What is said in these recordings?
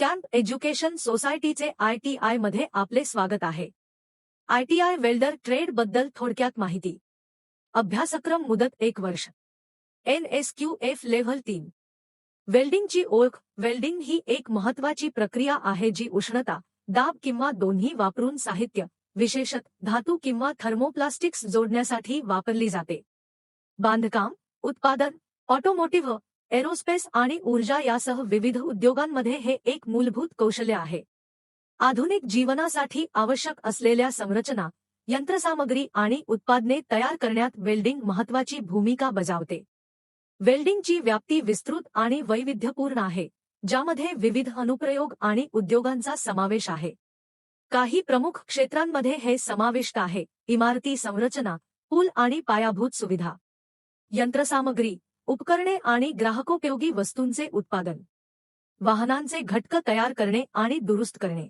Camp education सोसायटीचे आयटीआयमध्ये आपले स्वागत आहे. आयटीआय वेल्डर ट्रेडबद्दल थोडक्यात माहिती. अभ्यासक्रम मुदत एक वर्ष. N S Q F level तीन. वेल्डिंगची ओळख वेल्डिंग ही एक महत्वाची प्रक्रिया आहे जी उष्णता दाब किंवा दोन्ही वापरून साहित्य विशेषत धातू किंवा थर्मोप्लास्टिक्स जोडण्यासाठी वापरली जाते. बांधकाम उत्पादन ऑटोमोटिव्ह एरोस्पेस आणि ऊर्जा यासह विविध उद्योगांमध्ये हे एक मूलभूत कौशल्य आहे. आधुनिक जीवनासाठी आवश्यक असलेल्या संरचना यंत्रसामग्री आणि उत्पादने तयार करण्यात वेल्डिंग महत्वाची भूमिका बजावते. वेल्डिंगची व्याप्ती विस्तृत आणि वैविध्यपूर्ण आहे ज्यामध्ये विविध अनुप्रयोग आणि उद्योगांचा समावेश आहे. काही प्रमुख क्षेत्रांमध्ये हे समाविष्ट आहे इमारती संरचना पूल आणि पायाभूत सुविधा. यंत्रसामग्री उपकरणे आणि ग्राहकोपयोगी वस्तूंचे उत्पादन, वाहनांचे घटक तयार करणे आणि दुरुस्त करणे,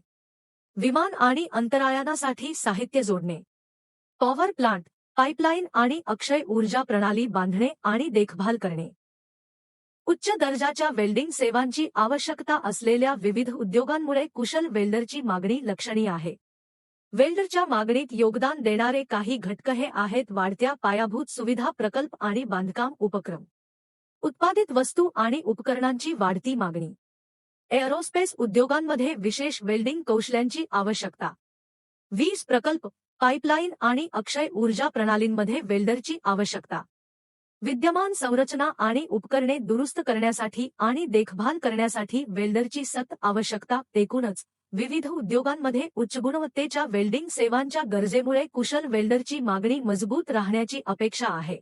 विमान आणि अंतराळयानासाठी साहित्य जोडणे, पॉवर प्लांट पाईपलाईन आणि अक्षय ऊर्जा प्रणाली बांधणे आणि देखभाल करणे. उच्च दर्जाच्या वेल्डिंग सेवांची आवश्यकता असलेल्या विविध उद्योगांमुळे कुशल वेल्डरची मागणी लक्षणीय आहे. वेल्डरच्या मागणीत योगदान देणारे काही घटक हे आहेत वाढत्या पायाभूत सुविधा प्रकल्प आणि बांधकाम उपक्रम. उत्पादित वस्तू आणि उपकरणांची वाढती मागणी. एअरोस्पेस उद्योगांमध्ये विशेष वेल्डिंग कौशल्यांची आवश्यकता. वीज प्रकल्प पाईपलाईन आणि अक्षय ऊर्जा प्रणालींमध्ये वेल्डरची आवश्यकता. विद्यमान संरचना आणि उपकरणे दुरुस्त करण्यासाठी आणि देखभाल करण्यासाठी वेल्डरची सत आवश्यकता एकूणच विविध उद्योगांमध्ये उच्च गुणवत्तेच्या वेल्डिंग सेवांच्या गरजेमुळे कुशल वेल्डरची मागणी मजबूत राहण्याची अपेक्षा आहे.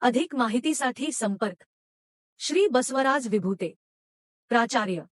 अधिक माहितीसाठी संपर्क श्री बसवराज विभूते. प्राचार्य